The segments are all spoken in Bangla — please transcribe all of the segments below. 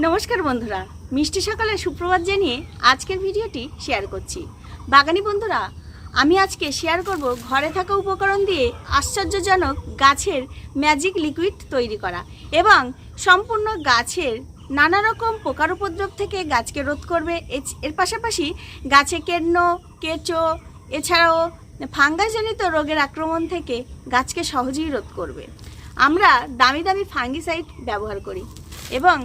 নমস্কার বন্ধুরা, মিষ্টি সকালে সুপ্রভাত জানিয়ে আজকের ভিডিওটি শেয়ার করছি। বাগানি বন্ধুরা, আমি আজকে শেয়ার করব ঘরে থাকা উপকরণ দিয়ে আশ্চর্যজনক গাছের ম্যাজিক লিকুইড তৈরি করা এবং সম্পূর্ণ গাছের নানা রকম পোকার উপদ্রব থেকে গাছকে রোধ করবে। এর পাশাপাশি গাছে কেন্ন, কেঁচো, এছাড়াও ফাঙ্গাসজনিত রোগের আক্রমণ থেকে গাছকে সহজেই রোধ করবে। আমরা দামি দামি ফাঙ্গিসাইড ব্যবহার করি। এবং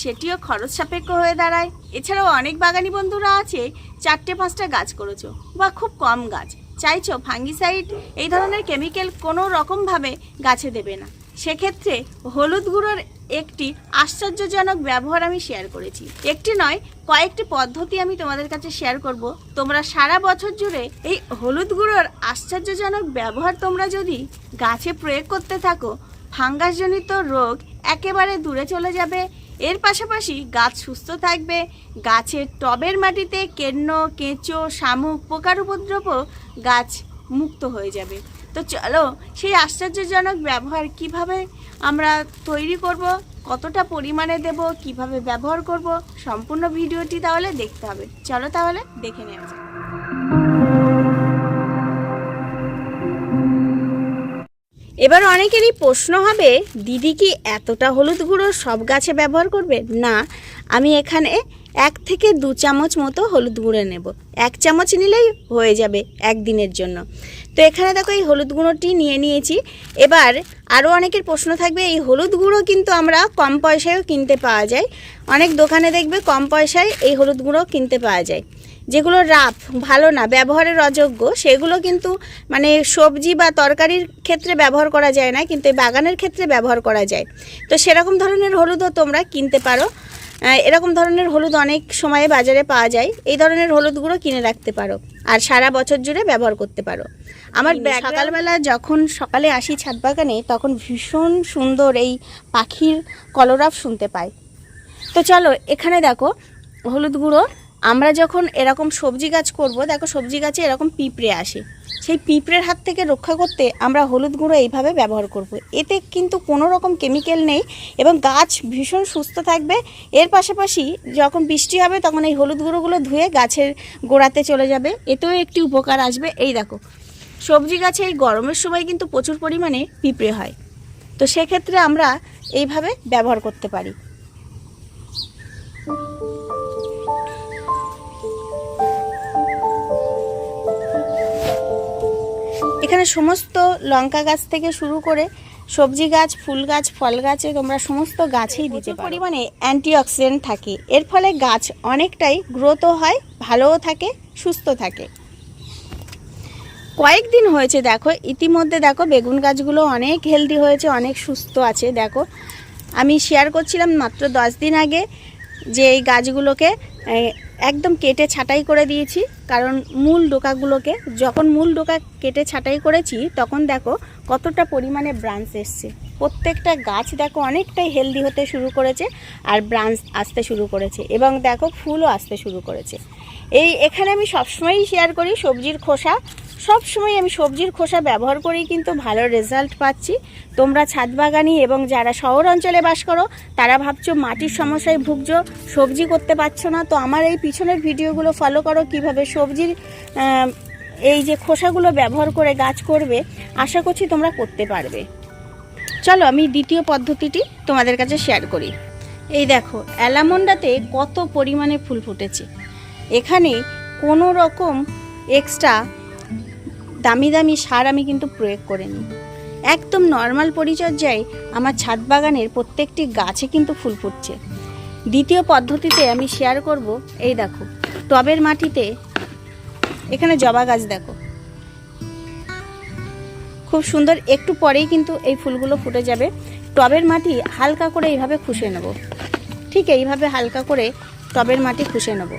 সেটিও খরচ সাপেক্ষ হয়ে দাঁড়ায়। এছাড়াও অনেক বাগানি বন্ধুরা আছে, চারটে পাঁচটা গাছ করেছ বা খুব কম গাছ। চাইছো ফাঙ্গিসাইড, এই ধরনের কেমিক্যাল কোনো রকমভাবে গাছে দেবে না। সেক্ষেত্রে হলুদ গুঁড়োর একটি আশ্চর্যজনক ব্যবহার আমি শেয়ার করেছি। একটি নয়, কয়েকটি পদ্ধতি আমি তোমাদের কাছে শেয়ার করব। তোমরা সারা বছর জুড়ে এই হলুদ গুঁড়োর আশ্চর্যজনক ব্যবহার তোমরা যদি গাছে প্রয়োগ করতে থাকো, ফাঙ্গাসজনিত রোগ একেবারে দূরে চলে যাবে। এর পাশাপাশি গাছ সুস্থ থাকবে। গাছের টবের মাটিতে কেন্ন, কেঁচো, শামুক, পোকার উপদ্রবও গাছ মুক্ত হয়ে যাবে। তো চলো, সেই আশ্চর্যজনক ব্যবহার কীভাবে আমরা তৈরি করব, কতটা পরিমাণে দেব, কীভাবে ব্যবহার করব, সম্পূর্ণ ভিডিওটি তাহলে দেখতে হবে। চলো তাহলে দেখে নেওয়া যাক। এবার অনেকেরই প্রশ্ন হবে, দিদি কি এতটা হলুদ গুঁড়ো সব গাছে ব্যবহার করবে? না, আমি এখানে এক থেকে দু চামচ মতো হলুদ গুঁড়ো নেব। এক চামচ নিলেই হয়ে যাবে একদিনের জন্য। তো এখানে দেখো এই হলুদ গুঁড়োটি নিয়ে নিয়েছি। এবার আরও অনেকের প্রশ্ন থাকবে, এই হলুদ গুঁড়ো কিন্তু আমরা কম পয়সায়ও কিনতে পাওয়া যায়। অনেক দোকানে দেখবে কম পয়সায় এই হলুদ গুঁড়ো কিনতে পাওয়া যায়। যেগুলো রাফ, ভালো না, ব্যবহারের অযোগ্য, সেগুলো কিন্তু মানে সবজি বা তরকারির ক্ষেত্রে ব্যবহার করা যায় না, কিন্তু এই বাগানের ক্ষেত্রে ব্যবহার করা যায়। তো সেরকম ধরনের হলুদও তোমরা কিনতে পারো। এরকম ধরনের হলুদ অনেক সময়ে বাজারে পাওয়া যায়। এই ধরনের হলুদগুলো কিনে রাখতে পারো। আর সারা বছর জুড়ে ব্যবহার করতে পারো। আমার সকালবেলা যখন সকালে আসি ছাদ বাগানে তখন ভীষণ সুন্দর এই পাখির কলরাব শুনতে পাই। তো চলো এখানে দেখো হলুদ গুঁড়ো আমরা যখন এরকম সবজি গাছ করব, দেখো সবজি গাছে এরকম পিঁপড়ে আসে। সেই পিঁপড়ের হাত থেকে রক্ষা করতে আমরা হলুদ গুঁড়ো এইভাবে ব্যবহার করব। এতে কিন্তু কোনো রকম কেমিক্যাল নেই এবং গাছ ভীষণ সুস্থ থাকবে। এর পাশাপাশি যখন বৃষ্টি হবে, তখন এই হলুদ গুঁড়োগুলো ধুয়ে গাছের গোড়াতে চলে যাবে। এতেও একটি উপকার আসবে। এই দেখো, সবজি গাছে এই গরমের সময় কিন্তু প্রচুর পরিমাণে পিঁপড়ে হয়। তো সেক্ষেত্রে আমরা এইভাবে ব্যবহার করতে পারি। এখানে সমস্ত লঙ্কা গাছ থেকে শুরু করে সবজি গাছ ফুল গাছ ফল গাছে তোমরা সমস্ত গাছেই দিতে পারো। পরিমাণে অ্যান্টিঅক্সিডেন্ট থাকে। এর ফলে গাছ অনেকটাই গ্রোথও হয় ভালোও থাকে সুস্থ থাকে। কয়েকদিন হয়েছে দেখো ইতিমধ্যে দেখো বেগুন গাছগুলো অনেক হেলদি হয়েছে অনেক সুস্থ আছে দেখো। আমি শেয়ার করছিলাম মাত্র দশ দিন আগে যে এই গাছগুলোকে একদম কেটে ছাটাই করে দিয়েছি, কারণ মূল ডোকাগুলোকে, যখন মূল ডোকা কেটে ছাটাই করেছি, তখন দেখো কতটা পরিমাণে ব্রাঞ্চ এসছে। প্রত্যেকটা গাছ দেখো অনেকটাই হেলদি হতে শুরু করেছে আর ব্রাঞ্চ আসতে শুরু করেছে এবং দেখো ফুলও আসতে শুরু করেছে। এই এখানে আমি সবসময়ই শেয়ার করি সবজির খোসা সব সময় আমি সবজির খোসা ব্যবহার করেই কিন্তু ভালো রেজাল্ট পাচ্ছি। তোমরা ছাদ বাগানি এবং যারা শহর অঞ্চলে বাস করো, তারা ভাবছ মাটির সমস্যায় ভুগছো, সবজি করতে পারছ না। তো আমার এই পিছনের ভিডিওগুলো ফলো করো কীভাবে সবজির এই যে খোসাগুলো ব্যবহার করে গাছ করবে। আশা করছি তোমরা করতে পারবে। চলো আমি দ্বিতীয় পদ্ধতিটি তোমাদের কাছে শেয়ার করি। এই দেখো, অ্যালামন্ডাতে কত পরিমাণে ফুল ফুটেছে। এখানে কোনো রকম এক্সট্রা দামি দামি সার আমি কিন্তু প্রয়োগ করিনি একদম নর্মাল পরিচর্যায় আমার ছাদ বাগানের প্রত্যেকটি গাছে কিন্তু ফুল ফুটছে। দ্বিতীয় পদ্ধতিতে আমি শেয়ার করব, এই দেখো, টবের মাটিতে, এখানে জবা গাছ দেখো। খুব সুন্দর, একটু পরেই কিন্তু এই ফুলগুলো ফুটে যাবে। টবের মাটি হালকা করে এইভাবে খুশে নেব। ঠিক এইভাবে হালকা করে টবের মাটি খুশে নেব।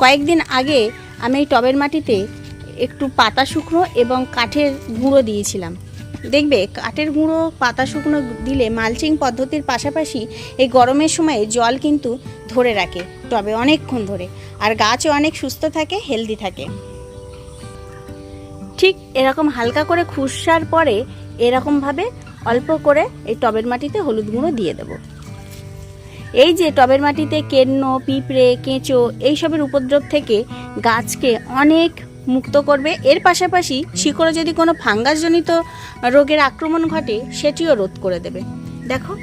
কয়েকদিন আগে আমি এই টবের মাটিতে একটু পাতা শুকনো এবং কাঠের গুঁড়ো দিয়েছিলাম। দেখবে, কাঠের গুঁড়ো, পাতা শুকনো দিলে মালচিং পদ্ধতির পাশাপাশি এই গরমের সময়ে জল কিন্তু ধরে রাখে, টবে অনেকক্ষণ ধরে। আর গাছও অনেক সুস্থ থাকে, হেলদি থাকে। ঠিক এরকম হালকা করে খুসার পরে এরকমভাবে অল্প করে এই টবের মাটিতে হলুদ গুঁড়ো দিয়ে দেবো। এই যে টবের মাটিতে কেন্ন, পিঁপড়ে, কেঁচো, এইসবের উপদ্রব থেকে গাছকে অনেক মুক্ত করবে। এর পাশাপাশি শিকড়ে যদি কোনো ফাঙ্গাসজনিত রোগের আক্রমণ ঘটে, সেটিও রোধ করে দেবে। দেখো,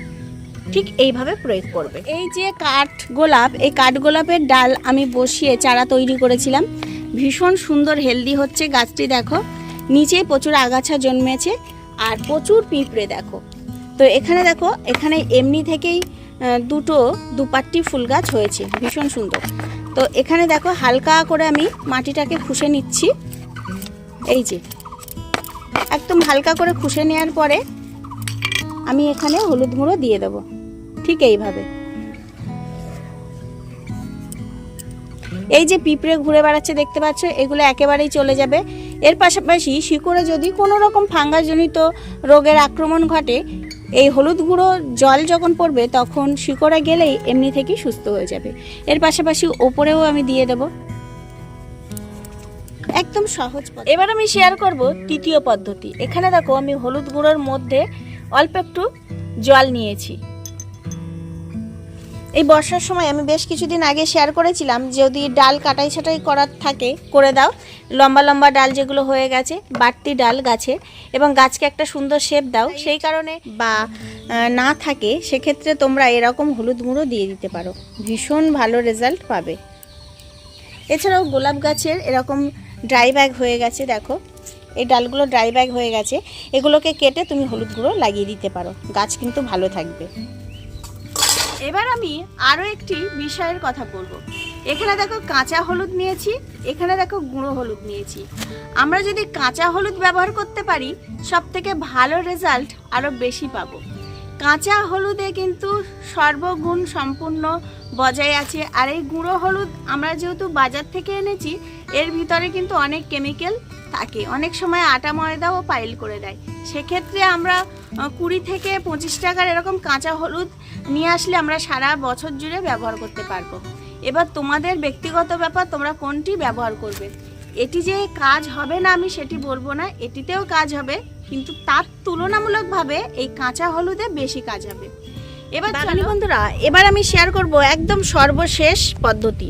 ঠিক এইভাবে প্রয়োগ করবে। এই যে কাঠ গোলাপ, এই কাঠ গোলাপের ডাল আমি বসিয়ে চারা তৈরি করেছিলাম। ভীষণ সুন্দর, হেলদি হচ্ছে গাছটি, দেখো। নিচে প্রচুর আগাছা জন্মেছে, আর প্রচুর পিঁপড়ে, দেখো। তো এখানে, দেখো, এখানে এমনি থেকেই দুটো দুপাট্টি ফুল গাছ হয়েছে, ভীষণ সুন্দর। তো এখানে দেখো হালকা করে আমি মাটিটাকে খুশে নিচ্ছি। এই যে, একদম হালকা করে খুশে নেওয়ার পরে আমি এখানে হলুদ গুঁড়ো দিয়ে দেবো, ঠিক এইভাবে। এই যে পিঁপড়ে ঘুরে বেড়াচ্ছে দেখতে পাচ্ছ, এগুলো একেবারেই চলে যাবে। এর পাশাপাশি শিকড়ে যদি কোনো রকম ফাঙ্গাসজনিত রোগের আক্রমণ ঘটে এই হলুদ গুঁড়ো জল যখন পড়বে, তখন শিকড়ে গেলেই এমনি থেকেই সুস্থ হয়ে যাবে। এর পাশাপাশি ওপরেও আমি দিয়ে দেব। একদম সহজ। এবার আমি শেয়ার করব তৃতীয় পদ্ধতি। এখানে দেখো, আমি হলুদ গুঁড়োর মধ্যে অল্প একটু জল নিয়েছি। এই বর্ষার সময় আমি বেশ কিছুদিন আগে শেয়ার করেছিলাম, যদি ডাল কাটাই ছাটাই করার থাকে, করে দাও। লম্বা লম্বা ডাল যেগুলো হয়ে গেছে, বাড়তি ডাল গাছে, এবং গাছকে একটা সুন্দর শেপ দাও। সেই কারণে বা না থাকে, সেক্ষেত্রে তোমরা এরকম হলুদ গুঁড়ো দিয়ে দিতে পারো। ভীষণ ভালো রেজাল্ট পাবে। এছাড়াও গোলাপ গাছের এরকম ড্রাই ব্যাগ হয়ে গেছে, দেখো। এই ডালগুলো ড্রাই ব্যাগ হয়ে গেছে। এগুলোকে কেটে তুমি হলুদ গুঁড়ো লাগিয়ে দিতে পারো। গাছ কিন্তু ভালো থাকবে। এবার আমি আরও একটি বিষয়ের কথা বলব। এখানে দেখো কাঁচা হলুদ নিয়েছি, এখানে দেখো গুঁড়ো হলুদ নিয়েছি। আমরা যদি কাঁচা হলুদ ব্যবহার করতে পারি সব থেকে ভালো রেজাল্ট আরও বেশি পাবো। কাঁচা হলুদে কিন্তু সর্বগুণ সম্পূর্ণ বজায় আছে। আর এই গুঁড়ো হলুদ আমরা যেহেতু বাজার থেকে এনেছি এর ভিতরে কিন্তু অনেক কেমিক্যাল থাকে। অনেক সময় আটা ময়দাও পাইল করে দেয়। সেক্ষেত্রে আমরা কুড়ি থেকে পঁচিশ টাকার এরকম কাঁচা হলুদ নিয়ে আসলে আমরা সারা বছর জুড়ে ব্যবহার করতে পারব। এবার তোমাদের ব্যক্তিগত ব্যাপার তোমরা কোনটি ব্যবহার করবে? এটি যে কাজ হবে না আমি সেটি বলব না এটিতেও কাজ হবে কিন্তু তার তুলনামূলকভাবে এই কাঁচা হলুদে বেশি কাজ হবে। এবার বন্ধুরা এবার আমি শেয়ার করব একদম সর্বশেষ পদ্ধতি।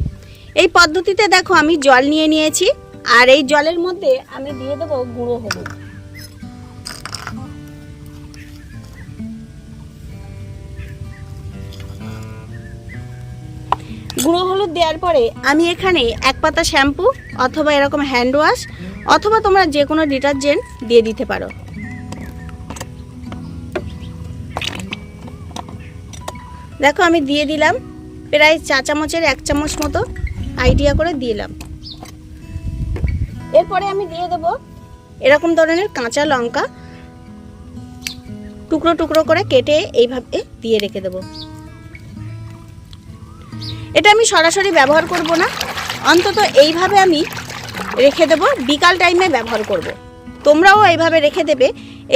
এই পদ্ধতিতে দেখো আমি জল নিয়ে নিয়েছি, আর এই জলের মধ্যে আমি দিয়ে দেবো গুঁড়ো হলুদ। গুঁড়ো হলুদ দেওয়ার পরে আমি এখানে এক পাতা শ্যাম্পু অথবা এরকম হ্যান্ড ওয়াশ অথবা তোমরা যে কোনো ডিটারজেন্ট দিয়ে দিতে পারো। দেখো আমি দিয়ে দিলাম। প্রায় চা চামচের এক চামচ মতো আইডিয়া করে দিলাম এরপরে আমি দিয়ে দেব এরকম ধরনের কাঁচা লঙ্কা। টুকরো টুকরো করে কেটে এইভাবে দিয়ে রেখে দেবো। এটা আমি সরাসরি ব্যবহার করব না। অন্তত এইভাবে আমি রেখে দেব। বিকাল টাইমে ব্যবহার করব। তোমরাও এইভাবে রেখে দেবে।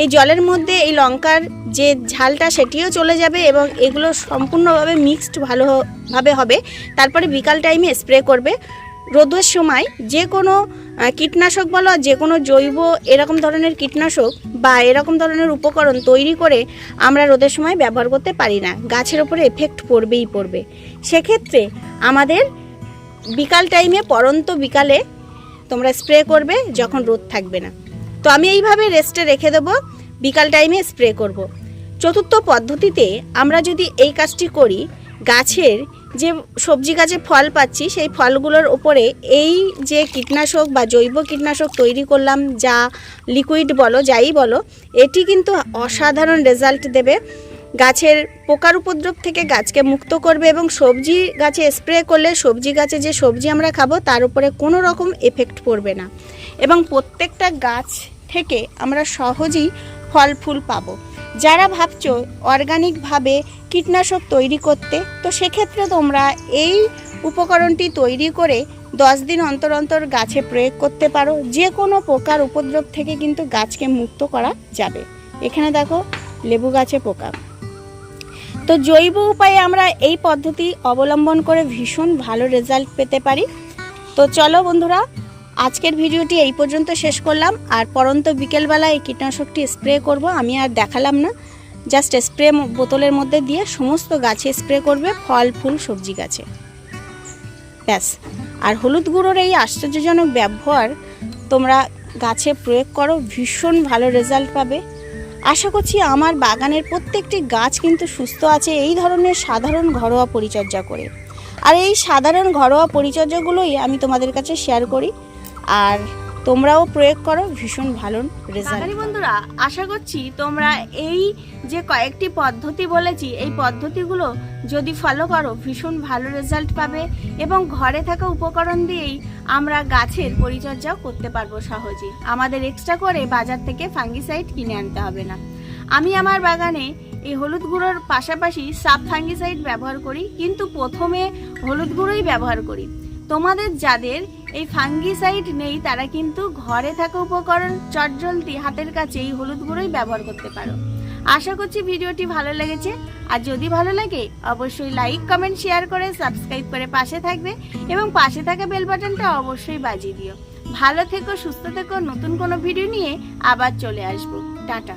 এই জলের মধ্যে এই লঙ্কার যে ঝালটা সেটিও চলে যাবে এবং এগুলো সম্পূর্ণভাবে মিক্সড ভালোভাবে হবে। তারপরে বিকাল টাইমে স্প্রে করবে। রোদের সময় যে কোনো কীটনাশক বলো আর যে কোনো জৈব এরকম ধরনের কীটনাশক বা এরকম ধরনের উপকরণ তৈরি করে আমরা রোদের সময় ব্যবহার করতে পারি না। গাছের ওপরে এফেক্ট পড়বেই পড়বে। সেক্ষেত্রে আমাদের বিকাল টাইমে পরন্ত বিকালে তোমরা স্প্রে করবে যখন রোদ থাকবে না। তো আমি এইভাবে রেস্টে রেখে দেবো, বিকাল টাইমে স্প্রে করব। চতুর্থ পদ্ধতিতে আমরা যদি এই কাজটি করি, গাছের যে সবজি গাছে ফল পাচ্ছি, সেই ফলগুলোর ওপরে এই যে কীটনাশক বা জৈব কীটনাশক তৈরি করলাম, যা লিকুইড বলো, যাই বলো, এটি কিন্তু অসাধারণ রেজাল্ট দেবে গাছের পোকার উপদ্রব থেকে গাছকে মুক্ত করবে এবং সবজি গাছে স্প্রে করলে সবজি গাছে যে সবজি আমরা খাব, তার উপরে কোনো রকম এফেক্ট পড়বে না এবং প্রত্যেকটা গাছ থেকে আমরা সহজেই ফল ফুল পাবো। যারা ভাবছ অর্গানিকভাবে কীটনাশক তৈরি করতে, তো সেক্ষেত্রে তোমরা এই উপকরণটি তৈরি করে দশ দিন অন্তর অন্তর গাছে প্রয়োগ করতে পারো। যে কোনো পোকার উপদ্রব থেকে কিন্তু গাছকে মুক্ত করা যাবে। এখানে দেখো, লেবু গাছে পোকা। তো জৈব উপায়ে আমরা এই পদ্ধতি অবলম্বন করে ভীষণ ভালো রেজাল্ট পেতে পারি। তো চলো বন্ধুরা আজকের ভিডিওটি এই পর্যন্ত শেষ করলাম। আর পরন্ত বিকেলবেলা এই কীটনাশকটি স্প্রে করব, আমি আর দেখালাম না। জাস্ট স্প্রে বোতলের মধ্যে দিয়ে সমস্ত গাছে স্প্রে করবে, ফল, ফুল, সবজি গাছে। ব্যাস। আর হলুদ গুঁড়োর এই আশ্চর্যজনক ব্যবহার তোমরা গাছে প্রয়োগ করো, ভীষণ ভালো রেজাল্ট পাবে। আশা করছি আমার বাগানের প্রত্যেকটি গাছ কিন্তু সুস্থ আছে এই ধরনের সাধারণ ঘরোয়া পরিচর্যা করে। আর এই সাধারণ ঘরোয়া পরিচর্যাগুলোই আমি তোমাদের কাছে শেয়ার করি। আর তোমরাও প্রয়োগ করো ভীষণ ভালো রেজাল্ট বন্ধুরা আশা করছি তোমরা এই যে কয়েকটি পদ্ধতি বলেছি এই পদ্ধতিগুলো যদি ফলো করো ভীষণ ভালো রেজাল্ট পাবে এবং ঘরে থাকা উপকরণ দিয়েই আমরা গাছের পরিচর্যাও করতে পারব সহজে। আমাদের এক্সট্রা করে বাজার থেকে ফাঙ্গিসাইড কিনে আনতে হবে না। আমি আমার বাগানে এই হলুদ গুঁড়োর পাশাপাশি সাব ফাঙ্গিসাইড ব্যবহার করি কিন্তু প্রথমে হলুদ গুঁড়োই ব্যবহার করি। তোমাদের যাদের এই ফাঙ্গিসাইড নেই, তারা কিন্তু ঘরে থাকা উপকরণ চটজলদি হাতের কাছে এই হলুদ গুঁড়োই ব্যবহার করতে পারো। আশা করছি ভিডিওটি ভালো লেগেছে। আর যদি ভালো লাগে, অবশ্যই লাইক, কমেন্ট, শেয়ার করে সাবস্ক্রাইব করে পাশে থাকবে এবং পাশে থাকা বেল বাটনটা অবশ্যই বাজিয়ে দিও। ভালো থেকো, সুস্থ থেকো, নতুন কোনো ভিডিও নিয়ে আবার চলে আসব। টাটা।